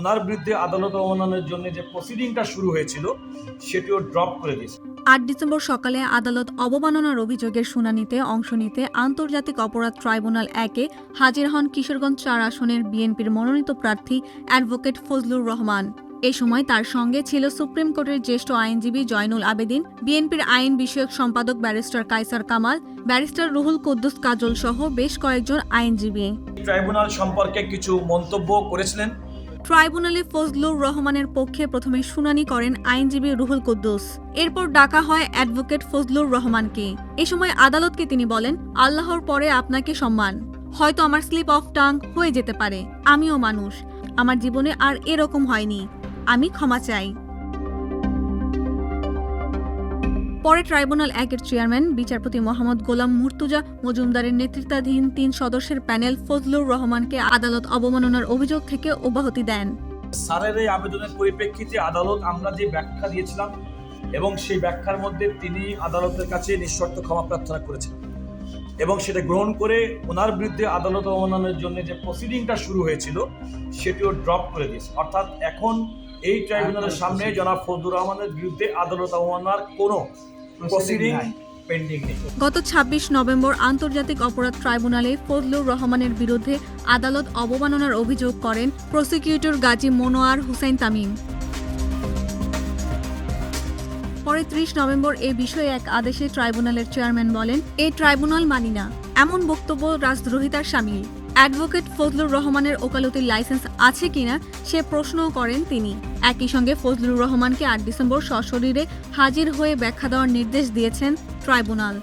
ওনার বিরুদ্ধে আদালত অবমাননের জন্য যে প্রসিডিংটা শুরু হয়েছিল সেটিও ড্রপ করে দিয়েছে। আট ডিসেম্বর সকালে আদালত অবমাননার অভিযোগের শুনানিতে অংশ নিতে আন্তর্জাতিক অপরাধ ট্রাইব্যুনাল একে হাজির হন কিশোরগঞ্জ চার আসনের বিএনপির মনোনীত প্রার্থী অ্যাডভোকেট ফজলুর রহমান। এ সময় তার সঙ্গে ছিল সুপ্রিম কোর্টের জ্যেষ্ঠ আইনজীবী জয়নুল আবেদিন বিএনপির আইন বিষয়ক সম্পাদক ব্যারিস্টার কাইসার কামাল ব্যারিস্টার রুহুল কুদ্দুস কাজল সহ বেশ কয়েকজন আইনজীবী। ট্রাইব্যুনাল সম্পর্কে কিছু মন্তব্য করেছিলেন। ট্রাইব্যুনালে ফজলুর রহমানের পক্ষে প্রথমে শুনানি করেন আইনজীবী রুহুল কুদ্দুস। এরপর ডাকা হয় অ্যাডভোকেট ফজলুর রহমানকে। এ সময় আদালতকে তিনি বলেন, আল্লাহর পরে আপনাকে সম্মান। হয়তো আমার স্লিপ অফ টাং হয়ে যেতে পারে। আমিও মানুষ। আমার জীবনে আর এরকম হয়নি। আমি ক্ষমা চাই। পরে ট্রাইব্যুনাল একের চেয়ারম্যান বিচারপতি মোহাম্মদ গোলাম মুর্তুজা মজুমদারের নেতৃত্বাধীন তিন সদস্যের প্যানেল ফজলুর রহমানকে আদালত অবমাননার অভিযোগ থেকে অব্যাহতি দেন। স্যারের এই আবেদনের পরিপ্রেক্ষিতে আদালত আমরা যে ব্যাখ্যা দিয়েছিলাম এবং সেই ব্যাখ্যার মধ্যে তিনি আদালতের কাছে নিঃশর্ত ক্ষমা প্রার্থনা করেছেন এবং সেটা গ্রহণ করে ওনার বিরুদ্ধে আদালত অবমাননের জন্য যে প্রসিডিংটা শুরু হয়েছিল সেটিও ড্রপ করে দিয়েছে। অর্থাৎ এখন এই ট্রাইব্যুনালের সামনে জনাব ফজলুর রহমানের বিরুদ্ধে আদালত অবমাননার কোনো প্রসিডিং পেন্ডিং নেই গত ২৬ নভেম্বর আন্তর্জাতিক অপরাধ ট্রাইব্যুনালে ফজলুর রহমানের বিরুদ্ধে আদালত অবমাননার অভিযোগ করেন প্রসিকিউটর গাজী মনোয়ার হুসাইন তামিম। পরে ত্রিশ নভেম্বর এ বিষয়ে এক আদেশে ট্রাইব্যুনালের চেয়ারম্যান বলেন এই ট্রাইব্যুনাল মানি না। এমন বক্তব্য রাজদ্রোহিতার সামিল। অ্যাডভোকেট ফজলুর রহমানের ওকালতির লাইসেন্স আছে কিনা সে প্রশ্নও করেন তিনি। একই সঙ্গে ফজলুর রহমানকে আট ডিসেম্বর সশরীরে হাজির হয়ে ব্যাখ্যা দেওয়ার নির্দেশ দিয়েছেন ট্রাইব্যুনাল।